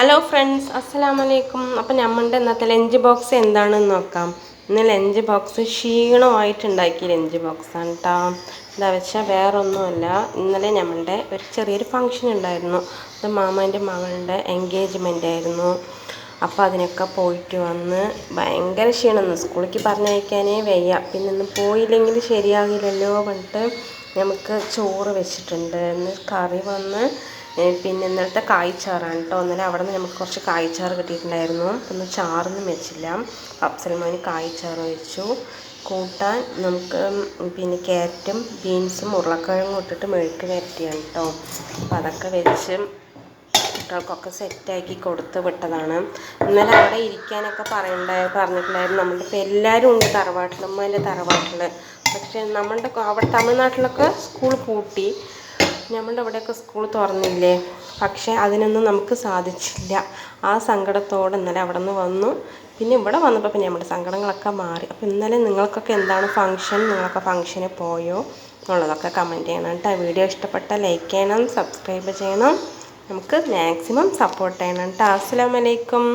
Hello friends അസ്സലാമു വലൈക്കും അപ്പം നമ്മളുടെ ഇന്നത്തെ ലഞ്ച് ബോക്സ് എന്താണെന്ന് നോക്കാം. ഇന്ന് ലഞ്ച് ബോക്സ് ക്ഷീണമായിട്ടുണ്ടാക്കിയ ലഞ്ച് ബോക്സാണ് കേട്ടോ എന്താ വെച്ചാൽ വേറെ ഒന്നുമല്ല ഇന്നലെ നമ്മളുടെ ഒരു ചെറിയൊരു ഫങ്ഷൻ ഉണ്ടായിരുന്നു. അത് മാമന്റെ മകളുടെ എൻഗേജ്മെന്റ് ആയിരുന്നു. അപ്പോൾ അതിനൊക്കെ പോയിട്ട് വന്ന് ഭയങ്കര ക്ഷീണം സ്കൂളിലേക്ക് പറഞ്ഞയക്കാനേ വയ്യ. പിന്നെ ഇന്ന് പോയില്ലെങ്കിൽ ശരിയാകില്ലല്ലോ പറഞ്ഞിട്ട് നമുക്ക് ചോറ് വെച്ചിട്ടുണ്ട്. കറി വന്ന് പിന്നെ ഇന്നലത്തെ കായ്ച്ചാറാണ് കേട്ടോ. ഇന്നലെ അവിടെ നിന്ന് നമുക്ക് കുറച്ച് കായ്ച്ചാറ് കിട്ടിയിട്ടുണ്ടായിരുന്നു. ഒന്ന് ചാറൊന്നും വെച്ചില്ല. അപ്സൽമോന് കായ്ച്ചാറ് വെച്ചു. കൂട്ടാൻ നമുക്ക് പിന്നെ ക്യാരറ്റും ബീൻസും ഉരുളക്കിഴങ്ങും ഇട്ടിട്ട് മെഴുക്ക് വരട്ടിയാണ് കേട്ടോ. അപ്പോൾ അതൊക്കെ വെച്ച് കുട്ടികൾക്കൊക്കെ സെറ്റാക്കി കൊടുത്ത് വിട്ടതാണ്. ഇന്നലെ അവിടെ ഇരിക്കാനൊക്കെ പറയണ്ടായ പറഞ്ഞിട്ടുണ്ടായിരുന്നു. നമ്മളുടെ ഇപ്പോൾ എല്ലാവരും ഉണ്ട് തറവാട്ടിൽ ഉമ്മേന്റെ തറവാട്ടിൽ പക്ഷേ നമ്മളുടെ അവിടെ തമിഴ്നാട്ടിലൊക്കെ സ്കൂൾ പൂട്ടി. നമ്മളുടെ അവിടെയൊക്കെ സ്കൂൾ തുറന്നില്ലേ? പക്ഷേ അതിനൊന്നും നമുക്ക് സാധിച്ചില്ല. ആ സങ്കടത്തോടെ ഇന്നലെ അവിടെ നിന്ന് വന്നു. പിന്നെ ഇവിടെ വന്നപ്പോൾ പിന്നെ നമ്മുടെ സങ്കടങ്ങളൊക്കെ മാറി. അപ്പോൾ ഇന്നലെ നിങ്ങൾക്കൊക്കെ എന്താണ് ഫങ്ഷൻ നിങ്ങളൊക്കെ ഫങ്ഷന് പോയോ? എന്നുള്ളതൊക്കെ കമന്റ് ചെയ്യണം കേട്ടോ. വീഡിയോ ഇഷ്ടപ്പെട്ടാൽ ലൈക്ക് ചെയ്യണം സബ്സ്ക്രൈബ് ചെയ്യണം. നമുക്ക് മാക്സിമം സപ്പോർട്ട് ചെയ്യണം കേട്ടോ. അസ്സലാമലൈക്കും